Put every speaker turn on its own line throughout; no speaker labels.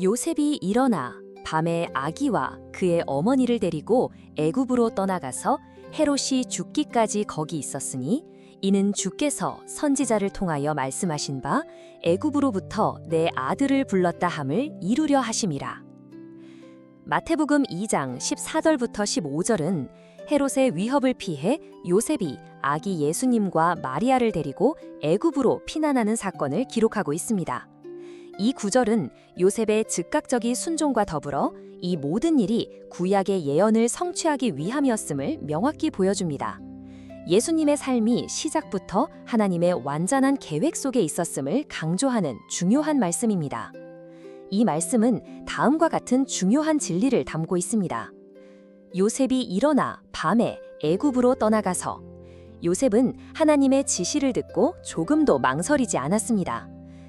요셉이 일어나 밤에 아기와 그의 어머니를 데리고 애굽으로 떠나가서 헤롯이 죽기까지 거기 있었으니 이는 주께서 선지자를 통하여 말씀하신 바 애굽으로부터 내 아들을 불렀다 함을 이루려 하심이라. 마태복음 2장 14절부터 15절은 헤롯의 위협을 피해 요셉이 아기 예수님과 마리아를 데리고 애굽으로 피난하는 사건을 기록하고 있습니다. 이 구절은 요셉의 즉각적인 순종과 더불어 이 모든 일이 구약의 예언을 성취하기 위함이었음을 명확히 보여줍니다. 예수님의 삶이 시작부터 하나님의 완전한 계획 속에 있었음을 강조하는 중요한 말씀입니다. 이 말씀은 다음과 같은 중요한 진리를 담고 있습니다. 요셉이 일어나 밤에 애굽으로 떠나가서 요셉은 하나님의 지시를 듣고 조금도 망설이지 않았습니다.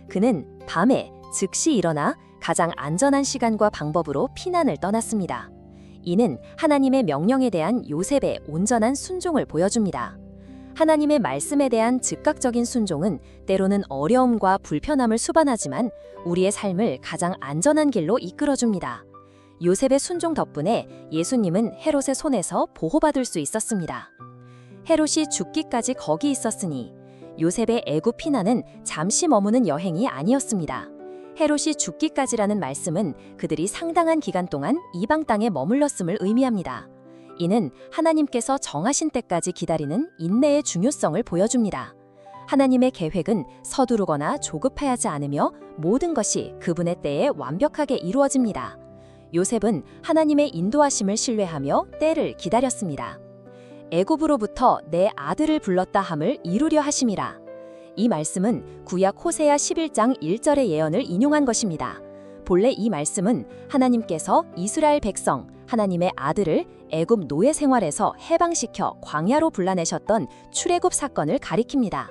그는 밤에 즉시 일어나 가장 안전한 시간과 방법으로 피난을 떠났습니다. 이는 하나님의 명령에 대한 요셉의 온전한 순종을 보여줍니다. 하나님의 말씀에 대한 즉각적인 순종은 때로는 어려움과 불편함을 수반하지만 우리의 삶을 가장 안전한 길로 이끌어줍니다. 요셉의 순종 덕분에 예수님은 헤롯의 손에서 보호받을 수 있었습니다. 헤롯이 죽기까지 거기 있었으니 요셉의 애굽 피난은 잠시 머무는 여행이 아니었습니다. 헤롯이 죽기까지라는 말씀은 그들이 상당한 기간 동안 이방 땅에 머물렀음을 의미합니다. 이는 하나님께서 정하신 때까지 기다리는 인내의 중요성을 보여줍니다. 하나님의 계획은 서두르거나 조급해하지 않으며 모든 것이 그분의 때에 완벽하게 이루어집니다. 요셉은 하나님의 인도하심을 신뢰하며 때를 기다렸습니다. 애굽으로부터 내 아들을 불렀다 함을 이루려 하심이라. 이 말씀은 구약 호세아 11장 1절의 예언을 인용한 것입니다. 본래 이 말씀은 하나님께서 이스라엘 백성 하나님의 아들을 애굽 노예 생활에서 해방시켜 광야로 불러내셨던 출애굽 사건을 가리킵니다.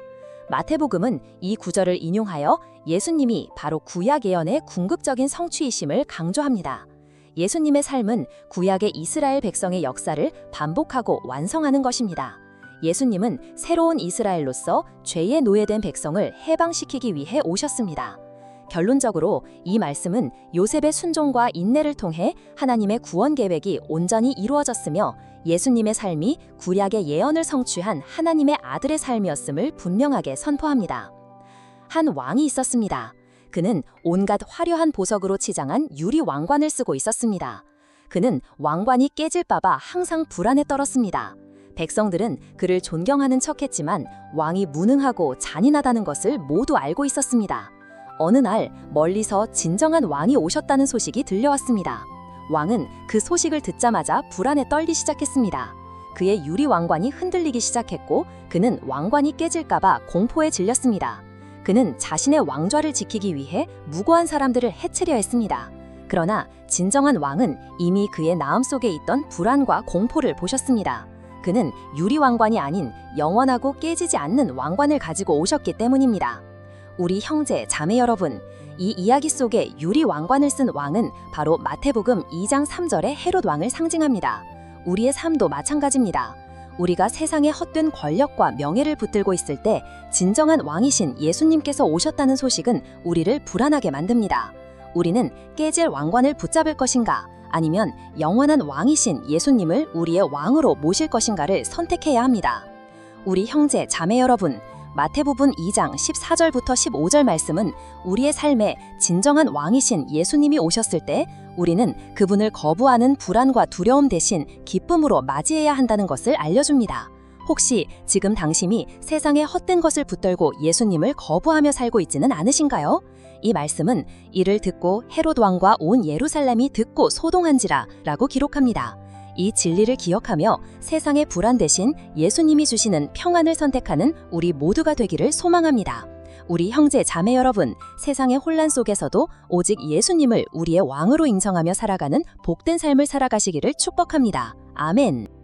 마태복음은 이 구절을 인용하여 예수님이 바로 구약 예언의 궁극적인 성취이심을 강조합니다. 예수님의 삶은 구약의 이스라엘 백성의 역사를 반복하고 완성하는 것입니다. 예수님은 새로운 이스라엘로서 죄에 노예된 백성을 해방시키기 위해 오셨습니다. 결론적으로 이 말씀은 요셉의 순종과 인내를 통해 하나님의 구원 계획이 온전히 이루어졌으며 예수님의 삶이 구약의 예언을 성취한 하나님의 아들의 삶이었음을 분명하게 선포합니다. 한 왕이 있었습니다. 그는 온갖 화려한 보석으로 치장한 유리 왕관을 쓰고 있었습니다. 그는 왕관이 깨질까봐 항상 불안에 떨었습니다. 백성들은 그를 존경하는 척했지만 왕이 무능하고 잔인하다는 것을 모두 알고 있었습니다. 어느 날 멀리서 진정한 왕이 오셨다는 소식이 들려왔습니다. 왕은 그 소식을 듣자마자 불안에 떨기 시작했습니다. 그의 유리 왕관이 흔들리기 시작했고 그는 왕관이 깨질까봐 공포에 질렸습니다. 그는 자신의 왕좌를 지키기 위해 무고한 사람들을 해치려 했습니다. 그러나 진정한 왕은 이미 그의 마음속에 있던 불안과 공포를 보셨습니다. 그는 유리 왕관이 아닌 영원하고 깨지지 않는 왕관을 가지고 오셨기 때문입니다. 우리 형제, 자매 여러분, 이 이야기 속에 유리 왕관을 쓴 왕은 바로 마태복음 2장 3절의 헤롯 왕을 상징합니다. 우리의 삶도 마찬가지입니다. 우리가 세상의 헛된 권력과 명예를 붙들고 있을 때 진정한 왕이신 예수님께서 오셨다는 소식은 우리를 불안하게 만듭니다. 우리는 깨질 왕관을 붙잡을 것인가? 아니면 영원한 왕이신 예수님을 우리의 왕으로 모실 것인가를 선택해야 합니다. 우리 형제, 자매 여러분, 마태복음 2장 14절부터 15절 말씀은 우리의 삶에 진정한 왕이신 예수님이 오셨을 때 우리는 그분을 거부하는 불안과 두려움 대신 기쁨으로 맞이해야 한다는 것을 알려줍니다. 혹시 지금 당신이 세상의 헛된 것을 붙들고 예수님을 거부하며 살고 있지는 않으신가요? 이 말씀은 이를 듣고 헤롯 왕과 온 예루살렘이 듣고 소동한지라 라고 기록합니다. 이 진리를 기억하며 세상의 불안 대신 예수님이 주시는 평안을 선택하는 우리 모두가 되기를 소망합니다. 우리 형제 자매 여러분, 세상의 혼란 속에서도 오직 예수님을 우리의 왕으로 인정하며 살아가는 복된 삶을 살아가시기를 축복합니다. 아멘.